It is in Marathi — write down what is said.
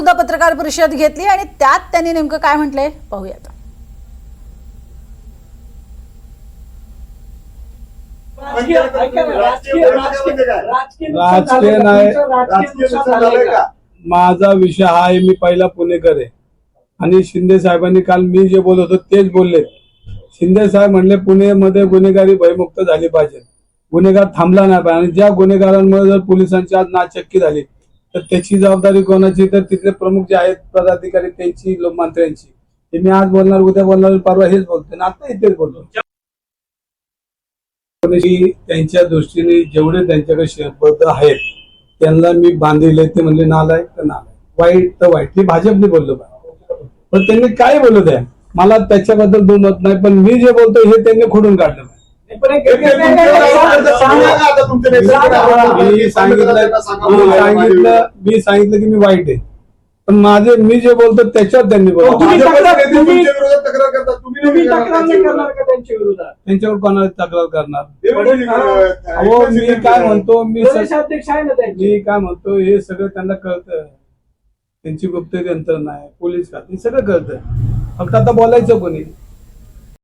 सुद्धा पत्रकार परिषद घेतली आणि त्यात त्यांनी नेमकं काय म्हटलंय पाहूयात. राजकीय? नाही. माझा विषय हा आहे मी पहिला पुणेकर आहे. आणि शिंदे साहेबांनी काल मी जे बोलत होतो तेच बोलले शिंदे साहेब म्हणले पुणेमध्ये गुन्हेगारी भयमुक्त झाली पाहिजे. गुन्हेगार थांबला नाही पाहिजे. आणि ज्या गुन्हेगारांमुळे जर पोलिसांची आज नाचक्की झाली तर त्याची जबाबदारी कोणाची? तर तिथले प्रमुख जे आहेत पदाधिकारी त्यांची लो- मंत्र्यांची ते मी आज बोलणार उद्या बोलणार परवा हेच बोलतो आणि आता इथेच बोलतो त्यांच्या दृष्टीने जेवढे त्यांच्याकडे शब्द आहेत त्यांना मी बांधिले ते म्हणले नालाय तर नालाय वाईट तर वाईट. हे भाजपने बोललो पण त्यांनी काय बोलू द्या? मला त्याच्याबद्दल दोन मत नाही पण मी जे बोलतो हे त्यांनी खोडून काढलं मी सांगितलं मी सांगितलं की मी वाईट आहे पण माझे मी जे बोलतो त्याच्यात त्यांनी बोलतो तुम्ही तक्रार- करता तुम्ही तक्रार का त्यांच्या विरोधात त्यांच्यावर कोणाला तक्रार करणार हो अहो मी काय म्हणतो मी आहे ना मी काय म्हणतो हे सगळं त्यांना कळतं त्यांची गुप्त यंत्रणा आहे पोलीस खाते सगळं कळतं फक्त आता बोलायचं कोणी